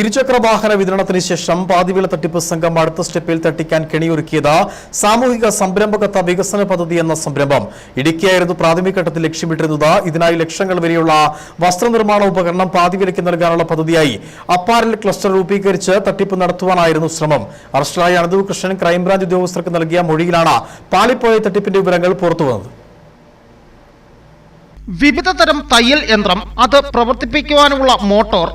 ഇരുചക്ര വാഹന വിതരണത്തിന് ശേഷം പാതിവിള തട്ടിപ്പ് സംഘം അടുത്ത സ്റ്റെപ്പിൽ തട്ടിക്കാൻ കെണിയൊരുക്കിയത് സാമൂഹിക സംരംഭകത്വ വികസന പദ്ധതി എന്ന സംരംഭം. ഇടുക്കിയായിരുന്നു പ്രാഥമിക ഘട്ടത്തിൽ ലക്ഷ്യമിട്ടിരുന്നത്. ഇതിനായി ലക്ഷങ്ങൾ വരെയുള്ള വസ്ത്രനിർമ്മാണ ഉപകരണം പാതിവിലയ്ക്ക് നൽകാനുള്ള പദ്ധതിയായി. അപ്പാരൽ ക്ലസ്റ്റർ രൂപീകരിച്ച് തട്ടിപ്പ് നടത്തുവാനായിരുന്നു ശ്രമം. അറസ്റ്റിലായ അനന്തു കൃഷ്ണൻ ക്രൈംബ്രാഞ്ച് ഉദ്യോഗസ്ഥർക്ക് നൽകിയ മൊഴിയിലാണ് പാളിപ്പോയ തട്ടിപ്പിന്റെ വിവരങ്ങൾ പുറത്തുവന്നത്. വിവിധ തരം തയ്യൽ യന്ത്രം അത് പ്രവർത്തിപ്പിക്കുവാനുള്ള മോട്ടോർ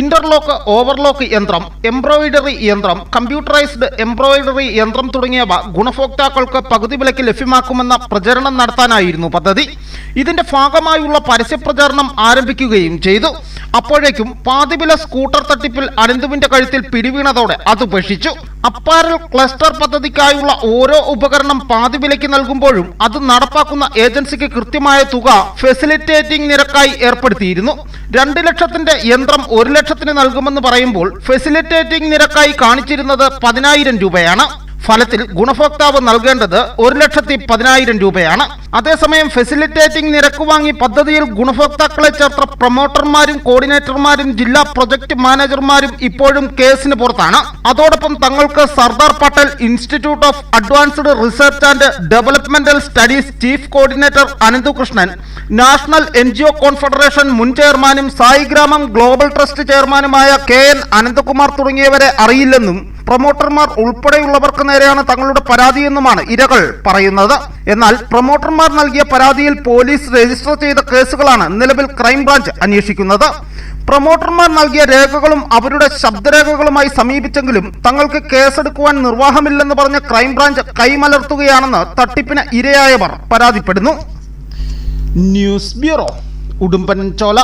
ഇന്റർലോക്ക് ഓവർലോക്ക് യന്ത്രം എംബ്രോയിഡറി യന്ത്രം കമ്പ്യൂട്ടറൈസ്ഡ് എംബ്രോയിഡറി യന്ത്രം തുടങ്ങിയവ ഗുണഭോക്താക്കൾക്ക് പകുതി വിലയ്ക്ക് ലഭ്യമാക്കുമെന്ന പ്രചരണം നടത്താനായിരുന്നു പദ്ധതി. ഇതിന്റെ ഭാഗമായുള്ള പരസ്യപ്രചാരണം ആരംഭിക്കുകയും ചെയ്തു. അപ്പോഴേക്കും പാതിവില സ്കൂട്ടർ തട്ടിപ്പിൽ അനന്തുവിന്റെ കഴുത്തിൽ പിടിവീണതോടെ അത് ഉപേക്ഷിച്ചു. അപ്പാരൽ ക്ലസ്റ്റർ പദ്ധതിക്കായുള്ള ഓരോ ഉപകരണം പാതി വിലയ്ക്ക് നൽകുമ്പോഴും അത് നടപ്പാക്കുന്ന ഏജൻസിക്ക് കൃത്യമായ തുക ഫെസിലിറ്റേറ്റിംഗ് നിരക്കായി ഏർപ്പെടുത്തിയിരുന്നു. രണ്ട് ലക്ഷത്തിന്റെ യന്ത്രം ഒരു ലക്ഷത്തിന് നൽകുമെന്ന് പറയുമ്പോൾ ഫെസിലിറ്റേറ്റിംഗ് നിരക്കായി കാണിച്ചിരുന്നത് പതിനായിരം രൂപയാണ്. ഫലത്തിൽ ഗുണഭോക്താവ് നൽകേണ്ടത് ഒരു ലക്ഷത്തി പതിനായിരം രൂപയാണ്. അതേസമയം ഫെസിലിറ്റേറ്റിംഗ് നിരക്ക് വാങ്ങി പദ്ധതിയിൽ ഗുണഭോക്താക്കളെ ചേർത്ത പ്രൊമോട്ടർമാരും കോർഡിനേറ്റർമാരും ജില്ലാ പ്രൊജക്ട് മാനേജർമാരും ഇപ്പോഴും കേസിന് പുറത്താണ്. അതോടൊപ്പം തങ്ങൾക്ക് Sardar Patel institute of advanced research and developmental studies chief coordinator Ananthukrishnan national N confederation മുൻ ചെയർമാനും സായിഗ്രാമം ഗ്ലോബൽ ട്രസ്റ്റ് ചെയർമാനുമായ കെ എൻ അനന്തകുമാർ തുടങ്ങിയവരെ അറിയില്ലെന്നും പ്രൊമോട്ടർമാർ ഉൾപ്പെടെയുള്ളവർക്ക് നേരെയാണ് തങ്ങളുടെ പരാതിയെന്നുമാണ് ഇരകൾ പറയുന്നത്. എന്നാൽ പ്രൊമോട്ടർമാർ നൽകിയ പരാതിയിൽ പോലീസ് രജിസ്റ്റർ ചെയ്ത കേസുകളാണ് നിലവിൽ ക്രൈംബ്രാഞ്ച് അന്വേഷിക്കുന്നത്. പ്രൊമോട്ടർമാർ നൽകിയ രേഖകളും അവരുടെ ശബ്ദരേഖകളുമായി സമീപിച്ചെങ്കിലും തങ്ങൾക്ക് കേസെടുക്കുവാൻ നിർവാഹമില്ലെന്ന് പറഞ്ഞ ക്രൈംബ്രാഞ്ച് കൈമലർത്തുകയാണെന്ന് തട്ടിപ്പിന് ഇരയായവർ പരാതിപ്പെടുന്നു. ന്യൂസ് ബ്യൂറോ ഉടുമ്പൻ ചോല.